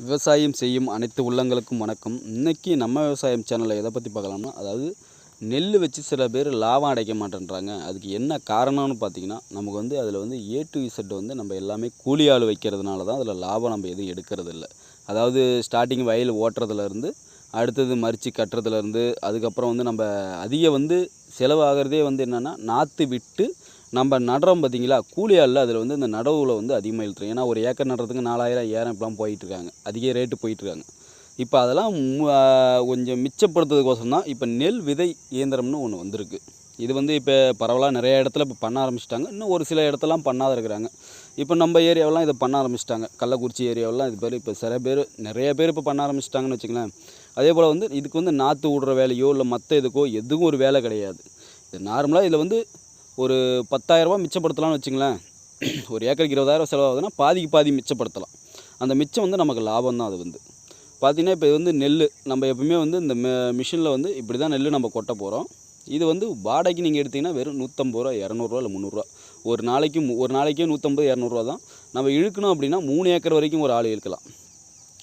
விவசாயம் செய்யும் அனைத்து உள்ளங்களுக்கும் வணக்கம். இன்னைக்கு நம்ம விவசாயம் சேனலில் எதை பற்றி பார்க்கலாம்னா அதாவது நெல் வச்சு சில பேர் லாபம் அடைக்க மாட்டேன்றாங்க. அதுக்கு என்ன காரணம்னு பார்த்தீங்கன்னா நமக்கு வந்து அதில் வந்து ஏ டு இசட் வந்து நம்ம எல்லாமே கூலி ஆள் வைக்கிறதுனால தான் அதில் லாபம் நம்ம எதுவும் எடுக்கிறது இல்லை அதாவது ஸ்டார்டிங் வயல் ஓட்டுறதுலேருந்து அடுத்தது மறித்து கட்டுறதுலேருந்து அதுக்கப்புறம் வந்து நம்ம அதிக வந்து செலவாகிறதே வந்து என்னென்னா நாற்று விட்டு நம்ம நடுறோம் பார்த்தீங்களா? கூலி ஆளில் அதில் வந்து இந்த நடவுல வந்து அதிகமாக இழுத்துரும். ஏன்னா ஒரு ஏக்கர் நடுறதுக்கு நாலாயிரம் ஐயாயிரம் இப்பெல்லாம் போயிட்டுருக்காங்க. அதிக ரேட்டு போயிட்டுருக்காங்க. இப்போ அதெல்லாம் மு- கொஞ்சம் மிச்சப்படுத்துறதுக்கோசரம் தான் இப்போ நெல் விதை இயந்திரம்னு ஒன்று வந்திருக்கு. இது வந்து இப்போ பரவலாக நிறைய இடத்துல இப்போ பண்ண ஆரம்பிச்சிட்டாங்க. இன்னும் ஒரு சில இடத்துலாம் பண்ணாத இருக்கிறாங்க. இப்போ நம்ம ஏரியாவெல்லாம் இதை பண்ண ஆரம்பிச்சிட்டாங்க. கள்ளக்குறிச்சி ஏரியாவெல்லாம் இது பேர் இப்போ சில பேர் நிறைய பேர் இப்போ பண்ண ஆரம்பிச்சிட்டாங்கன்னு வச்சுங்களேன் அதே போல் வந்து இதுக்கு வந்து நாற்று விடுற வேலையோ இல்லை மற்ற இதுக்கோ எதுவும் ஒரு வேலை கிடையாது. இது நார்மலாக இதில் வந்து ஒரு பத்தாயிரரூபா மிச்சப்படுத்தலாம்னு வச்சுங்களேன். ஒரு ஏக்கருக்கு இருபதாயிரம் செலவாகுதுன்னா பாதிக்கு பாதி மிச்சப்படுத்தலாம். அந்த மிச்சம் வந்து நமக்கு லாபம் தான் அது வந்து. பார்த்தீங்கன்னா இப்போ இது வந்து நெல் நம்ம எப்பவுமே வந்து இந்த மிஷினில் வந்து இப்படி தான் நெல் நம்ம கொட்ட போகிறோம் இது வந்து வாடகைக்கு நீங்கள் எடுத்தீங்கன்னா வெறும் நூற்றம்பது ரூபா இரநூறுவா இல்லை முந்நூறுரூவா ஒரு நாளைக்கு மு- ஒரு நாளைக்கே நூற்றம்பது இரநூறுவா தான். நம்ம இழுக்கணும் அப்படின்னா மூணு ஏக்கர் வரைக்கும் ஒரு ஆள் இழுக்கலாம்.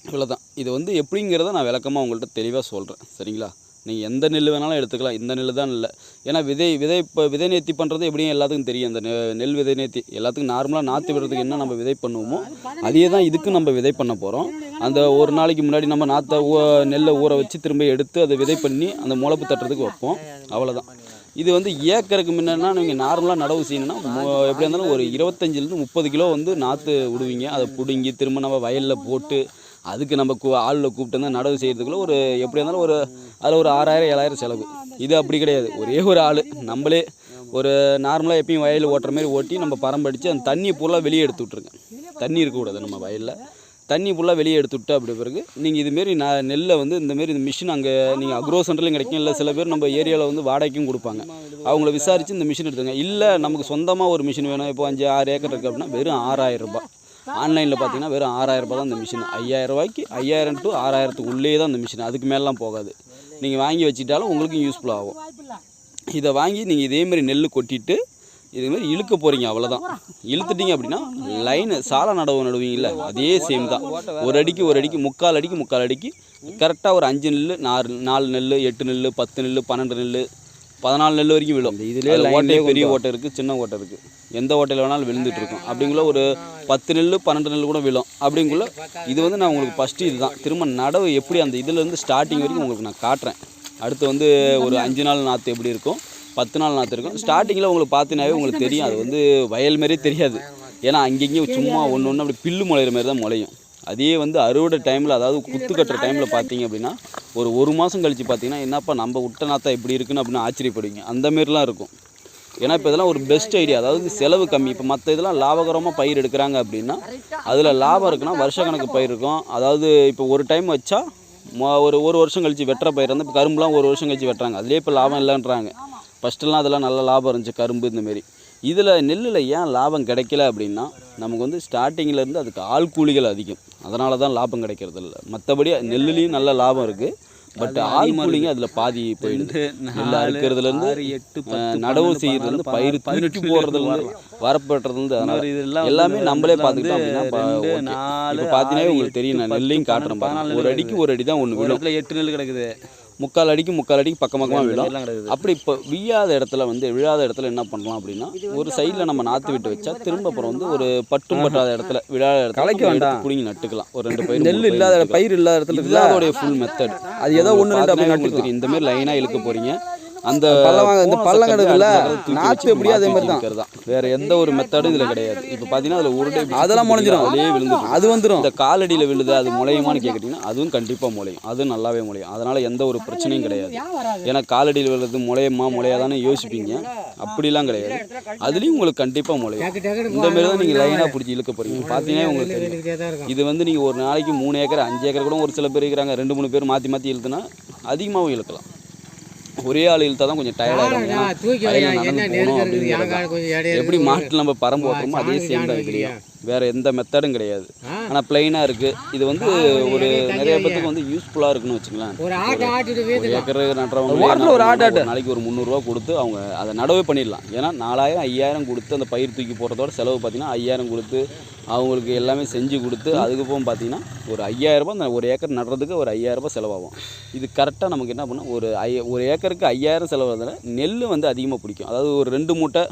இவ்வளோ தான் இது வந்து எப்படிங்கிறத நான் விளக்கமாக உங்கள்கிட்ட தெளிவாக சொல்கிறேன் சரிங்களா? நீங்கள் எந்த நெல் வேணாலும் எடுத்துக்கலாம். இந்த நெல் தான் இல்லை. ஏன்னா விதை விதை இப்போ விதை நேர்த்தி பண்ணுறது எப்படியும் எல்லாத்துக்கும் தெரியும். அந்த நெ- நெல் விதை நேர்த்தி எல்லாத்துக்கும் நார்மலாக நாற்று விடுறதுக்கு என்ன நம்ம விதை பண்ணுவோமோ அதே தான் இதுக்கு நம்ம விதை பண்ண போகிறோம் அந்த ஒரு நாளைக்கு முன்னாடி நம்ம நாற்றை ஊ நெல்லை ஊற வச்சு திரும்ப எடுத்து அதை விதை பண்ணி அந்த முளைப்பு தட்டுறதுக்கு வைப்போம். அவ்வளோதான் இது வந்து ஏக்கருக்கு முன்னா நீங்கள் நார்மலாக நடவு செய்யணும்னா எப்படி இருந்தாலும் ஒரு இருபத்தஞ்சிலேருந்து முப்பது கிலோ வந்து நாற்று விடுவீங்க. அதை பிடுங்கி திரும்ப நம்ம வயலில் போட்டு அதுக்கு நம்ம கூ ஆளில் கூப்பிட்டு வந்து நடவு செய்கிறதுக்குள்ள ஒரு எப்படி இருந்தாலும் ஒரு அதில் ஒரு ஆறாயிரம் ஏழாயிரம் செலவு. இது அப்படி கிடையாது. ஒரே ஒரு ஆள். நம்மளே ஒரு நார்மலாக எப்பயும் வயல் ஓட்டுற மாதிரி ஓட்டி நம்ம பரம்படிச்சு அந்த தண்ணியை ஃபுல்லாக வெளியே எடுத்து விட்ருங்க தண்ணி இருக்கக்கூடாது நம்ம வயலில். தண்ணி ஃபுல்லாக வெளியே எடுத்து விட்டு அப்படி பிறகு நீங்கள் இதுமாரி நான் நெல்லை வந்து இந்தமாரி இந்த மிஷின் அங்கே நீங்கள் அக்ரோ சென்டர்லையும் கிடைக்கும். இல்லை சில பேர் நம்ம ஏரியாவில் வந்து வாடகைக்கும் கொடுப்பாங்க. அவங்கள விசாரித்து இந்த மிஷின் எடுத்துங்க இல்லை நமக்கு சொந்தமாக ஒரு மிஷின் வேணும். இப்போ அஞ்சு ஆறு ஏக்கர் இருக்குது அப்படின்னா வெறும் ஆறாயிரம் ரூபாய். ஆன்லைனில் பார்த்தீங்கன்னா வெறும் ஆறாயிரம் ரூபாய் தான் இந்த மிஷின். ஐயாயிரம் ரூபாய்க்கு ஐயாயிரம் டு ஆறாயிரத்துக்கு உள்ளே தான் இந்த மிஷின். அதுக்கு மேலாம் போகாது. நீங்கள் வாங்கி வச்சுட்டாலும் உங்களுக்கும் யூஸ்ஃபுல் ஆகும். இதை வாங்கி நீங்கள் இதேமாரி நெல் கொட்டிட்டு இதுமாரி இழுக்க போகிறீங்க அவ்வளோதான் இழுத்துட்டீங்க அப்படின்னா லைனு சால நடவு நடுவீங்கல்ல அதே சேம் தான். ஒரு அடிக்கு ஒரு அடிக்கு முக்கால் அடிக்கு முக்கால் அடிக்கு கரெக்டாக ஒரு அஞ்சு நெல் நாலு நாலு நெல் எட்டு நெல் பத்து நெல் பன்னெண்டு நெல் பதினாலு நெல் வரைக்கும் விழும். இதுலயே அதுல line ஓட்டை லயே பெரிய. ஓட்டை இருக்குது சின்ன ஓட்டை இருக்குது எந்த ஓட்டையில் வேணாலும் விழுந்துட்டு இருக்கும். அப்படிங்குள்ள ஒரு பத்து நெல் பன்னெண்டு நெல் கூட விழும். அப்படிங்குள்ள இது வந்து நான் உங்களுக்கு ஃபஸ்ட்டு இதுதான். திரும்ப நடவு எப்படி அந்த இதுலேருந்து ஸ்டார்டிங் வரைக்கும் உங்களுக்கு நான் காட்டுறேன். அடுத்து வந்து ஒரு அஞ்சு நாள் நாற்று எப்படி இருக்கும்? பத்து நாள் நாற்று இருக்கும். ஸ்டார்டிங்கில் உங்களுக்கு பார்த்தினாவே உங்களுக்கு தெரியும். அது வந்து வயல் மாதிரியே தெரியாது. ஏன்னா அங்கங்கேயும் சும்மா ஒன்று ஒன்று அப்படி பில்லு முளையிற மாதிரி தான் முளையும். அதே வந்து அறுவடை டைமில் அதாவது குத்து கட்டுற டைமில் பார்த்தீங்க அப்படின்னா ஒரு ஒரு மாதம் கழித்து பார்த்தீங்கன்னா என்னப்பா நம்ம விட்ட நாத்தா இப்படி இருக்குன்னு அப்படின்னு ஆச்சரியப்படுவீங்க. அந்தமாரிலாம் இருக்கும். ஏன்னா இப்போ இதெல்லாம் ஒரு பெஸ்ட் ஐடியா அதாவது செலவு கம்மி. இப்போ மற்ற இதெல்லாம் லாபகரமாக பயிர் எடுக்கிறாங்க அப்படின்னா அதில் லாபம் இருக்குன்னா வருஷ கணக்கு பயிர் இருக்கும். அதாவது இப்போ ஒரு டைம் வச்சா ஒரு ஒரு வருஷம் கழித்து வெட்டுற பயிர் வந்து இப்போ கரும்புலாம் ஒரு வருஷம் கழிச்சு வெட்டுறாங்க. அதுலேயே இப்போ லாபம் இல்லைன்றாங்க. ஃபஸ்ட்டெல்லாம் அதெல்லாம் நல்ல லாபம் இருந்துச்சு கரும்பு இந்த மாரி. இதில் நெல்லில் ஏன் லாபம் கிடைக்கல அப்படின்னா நமக்கு வந்து ஸ்டார்டிங்கிலேருந்து அதுக்கு ஆள் கூலிகள் அதிகம். அதனால தான் லாபம் கிடைக்கிறது இல்லை மற்றபடி நெல்லுலேயும் நல்ல லாபம் இருக்குது பட் ஆள் கூலிங்க அதில் பாதி போயிடுது. நெல் அறுக்கிறதுலேருந்து ஆறு, எட்டு, அஹ், பத்து, நடவு செய்யறதுலேருந்து பதினாலு, பயிர் தூக்கி போடுறதுலேருந்து வரப்பட்டுறதுலேருந்து அதனால எல்லாமே நம்மளே பார்த்துக்கிட்டோம் அப்படின்னா பார்த்தீங்கன்னா உங்களுக்கு தெரியும் நான் நெல்லையும் காட்டுறேன் ஒரு அடிக்கு ஒரு அடி தான் ஒன்று விழும். எட்டு நெல் கிடக்குது. முக்கால் அடிக்கு முக்கால் அடிக்கு பக்கம் பக்கமாக விழும் அப்படி இப்போ விழாத இடத்துல வந்து விழாத இடத்துல என்ன பண்ணலாம் அப்படின்னா ஒரு சைடில் நம்ம நாற்று விட்டு வச்சா திரும்ப அப்புறம் வந்து ஒரு பட்டும் பட்டாத இடத்துல விழாத இடத்துல நம்ம வேண்டாம். புடுங்கி நட்டுக்கலாம் ஒரு ரெண்டு பயிர் நெல் இல்லாத. பயிர் இல்லாத இடத்துல அதோடைய ஃபுல் மெத்தட் அது ஏதோ ஒண்ணு ரெண்டு அப்படி நட்டுக்கலாம். இந்த மாதிரி லைனாக இழுக்க போறீங்க அந்த பள்ளம் இந்த நாத்து வச்சு எப்படியோ அதே மாதிரி தான். வேற எந்த ஒரு மெத்தடும் இதுல கிடையாது. இப்போ பார்த்தீங்கன்னா அதுல உருண்டை பிடிச்சி அதெல்லாம் முளைஞ்சிரும். அதிலே விழுந்துரும். அது வந்துரும். இந்த காலடியில் விழுது அது முளையுமான்னு கேட்குறீங்கன்னா அதுவும் கண்டிப்பாக முளையும். அதுவும் நல்லாவே முளையும். அதனால எந்த ஒரு பிரச்சனையும் கிடையாது. ஏன்னா காலடியில் விழுறது முளையுமா முளையாதானே யோசிப்பீங்க. அப்படிலாம் கிடையாது. அதுலேயும் உங்களுக்கு கண்டிப்பாக முளையும். இந்த மாதிரி தான் நீங்கள் லைனாக பிடிச்சி இழுக்க போறீங்க. பார்த்தீங்கன்னா உங்களுக்கு தெரியும். இது வந்து நீங்கள் ஒரு நாளைக்கு மூணு ஏக்கர் அஞ்சு ஏக்கர் கூட ஒரு சில பேர் இருக்கிறாங்க. ரெண்டு மூணு பேர் மாற்றி மாற்றி இழுத்துனா அதிகமாகவும் இழுக்கலாம். ஒரே ஆள் இழுத்தா தான் கொஞ்சம் டயர்டாகிடும் எப்படி மாட்டில் நம்ம பரம்பு ஓட்டுறோமோ அதே சேம் தான் இதுலையும். வேறு எந்த மெத்தடும் கிடையாது. ஆனால் பிளைனாக இருக்குது இது வந்து ஒரு நிறைய பேத்துக்கு வந்து யூஸ்ஃபுல்லாக இருக்குன்னு வச்சுங்களேன் ஒரு ஆட்டை ஆட்டிட்டு ஒரு வீட்டுக்கு ஏக்கர் நட்டுறவங்க வாரத்துல ஒரு ஆட்டு ஆட்டு. நாளைக்கு ஒரு முந்நூறுரூவா கொடுத்து அவங்க அதை நடவே பண்ணிடலாம். ஏன்னா நாலாயிரம் ஐயாயிரம் கொடுத்து அந்த பயிர் தூக்கி போடுறதோட செலவு பார்த்தீங்கன்னா ஐயாயிரம் கொடுத்து அவங்களுக்கு எல்லாமே செஞ்சு கொடுத்து அதுக்கப்புறம் பார்த்தீங்கன்னா ஒரு ஐயாயிரரூபா அந்த ஒரு ஏக்கர் நடுறதுக்கு ஒரு ஐயாயிரரூபா செலவாகும். இது கரெக்டாக நமக்கு என்ன பண்ணும் ஒரு ஐ ஒரு ஏக்கருக்கு ஐயாயிரம் செலவாகிறதுல நெல் வந்து அதிகமாக பிடிக்கும். அதாவது ஒரு ரெண்டு மூட்டை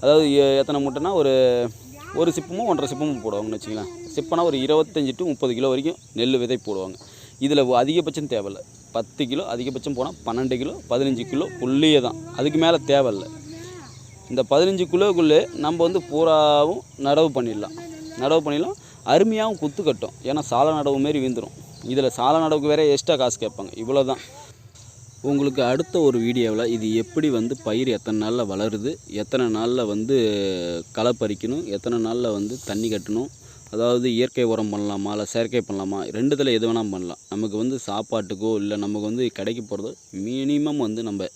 அதாவது எ- எத்தனை மூட்டைனா ஒரு ஒரு சிப்பமும் ஒன்றரை சிப்பமும் போடுவாங்கன்னு வச்சுக்கலாம் சிப்பனா ஒரு இருபத்தஞ்சி டு முப்பது கிலோ வரைக்கும் நெல் விதை போடுவாங்க. இதில் அதிகபட்சம் தேவையில்லை. பத்து கிலோ அதிகபட்சம் போனால் பன்னெண்டு கிலோ பதினஞ்சு கிலோ புள்ளியே தான். அதுக்கு மேலே தேவையில்ல. இந்த பதினஞ்சு கிலோக்குள்ளே நம்ம வந்து பூராவும் நடவு பண்ணிடலாம். நடவு பண்ணிடலாம். அருமையாகவும் குத்து கட்டும். ஏன்னா சாலை நடவு மாரி வீந்துடும் இதில் சாலை நடவுக்கு வேறு எக்ஸ்ட்ரா காசு கேட்பாங்க. இவ்வளோ தான் உங்களுக்கு அடுத்த ஒரு வீடியோவில் இது எப்படி வந்து பயிர் எத்தனை நாளில் வளருது எத்தனை நாளில் வந்து களை பறிக்கணும் எத்தனை நாளில் வந்து தண்ணி கட்டணும் அதாவது இயற்கை உரம் பண்ணலாமா இல்லை செயற்கை பண்ணலாமா ரெண்டுத்தில் எது வேணால் பண்ணலாம். நமக்கு வந்து சாப்பாட்டுக்கோ இல்லை நமக்கு வந்து கடைக்கு போகிறதோ மினிமம் வந்து நம்ம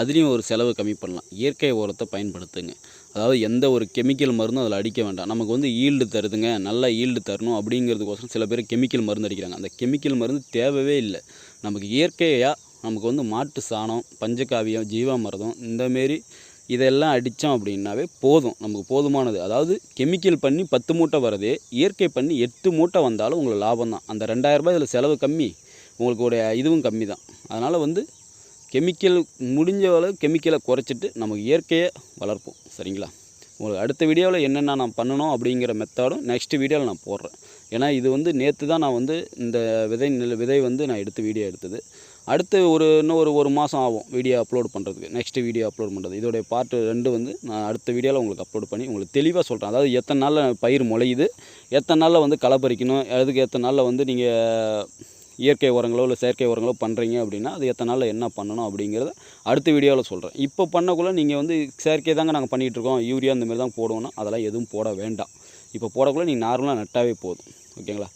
அதுலேயும் ஒரு செலவு கம்மி பண்ணலாம். இயற்கை உரத்தை பயன்படுத்துங்க. அதாவது எந்த ஒரு கெமிக்கல் மருந்தும் அதில் அடிக்க வேண்டாம். நமக்கு வந்து ஈல்டு தருதுங்க நல்லா ஈல்டு தரணும் அப்படிங்கிறதுக்கோசரம் சில பேர் கெமிக்கல் மருந்து அடிக்கிறாங்க. அந்த கெமிக்கல் மருந்து தேவையே இல்லை. நமக்கு இயற்கையாக நமக்கு வந்து மாட்டு சாணம் பஞ்சகாவியம் ஜீவாமிர்தம் இந்தமாரி இதெல்லாம் அடித்தோம் அப்படின்னாவே போதும். நமக்கு போதுமானது. அதாவது கெமிக்கல் பண்ணி பத்து மூட்டை வரதே இயற்கை பண்ணி எட்டு மூட்டை வந்தாலும் உங்களுக்கு லாபம் தான் அந்த ரெண்டாயிரரூபா இதில் செலவு கம்மி. உங்களுக்கு உடைய இதுவும் கம்மி தான் அதனால் வந்து கெமிக்கல் முடிஞ்ச அளவு கெமிக்கலை குறைச்சிட்டு நமக்கு இயற்கையை வளர்ப்போம். சரிங்களா? உங்களுக்கு அடுத்த வீடியோவில் என்னென்ன நான் பண்ணணும் அப்படிங்கிற மெத்தடும் நெக்ஸ்ட் வீடியோவில் நான் போடுறேன். ஏன்னா இது வந்து நேற்று தான் நான் வந்து இந்த விதை நெல் விதை வந்து நான் எடுத்து வீடியோ எடுத்தது. அடுத்து ஒரு இன்னும் ஒரு ஒரு மாதம் ஆகும் வீடியோ அப்லோட் பண்ணுறதுக்கு நெக்ஸ்ட் வீடியோ அப்லோட் பண்ணுறது இதோடைய பார்ட் ரெண்டு வந்து நான் அடுத்த வீடியோவில் உங்களுக்கு அப்லோட் பண்ணி உங்களுக்கு தெளிவாக சொல்கிறேன் அதாவது எத்தனை நாளில் பயிர் முளையுது எத்தனை நாளில் வந்து களை பறிக்கணும் அதுக்கு எத்தனை நாளில் வந்து நீங்கள் இயற்கை உரங்களோ இல்லை செயற்கை உரங்களோ பண்ணுறீங்க அப்படின்னா அது எத்தனை நாளில் என்ன பண்ணணும் அப்படிங்கிறத அடுத்த வீடியோவில் சொல்கிறேன் இப்போ பண்ணக்குள்ளே நீங்கள் வந்து செயற்கை தாங்க நாங்கள் பண்ணிகிட்டு இருக்கோம். யூரியா இந்த மாதிரி தான் போடுவோம்னா அதெல்லாம் எதுவும் போட வேண்டாம். இப்போ போடக்குள்ளே நீங்கள் நார்மலாக நட்டாவே போதும். ஓகேங்களா?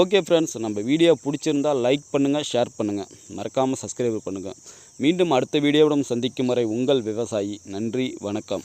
ஓகே ஃப்ரெண்ட்ஸ் நம்ம வீடியோ பிடிச்சிருந்தா லைக் பண்ணுங்கள் ஷேர் பண்ணுங்கள் மறக்காமல் சப்ஸ்கிரைப் பண்ணுங்கள் மீண்டும் அடுத்த வீடியோவிடம் சந்திக்கும் வரை உங்கள் விவசாயி. நன்றி வணக்கம்.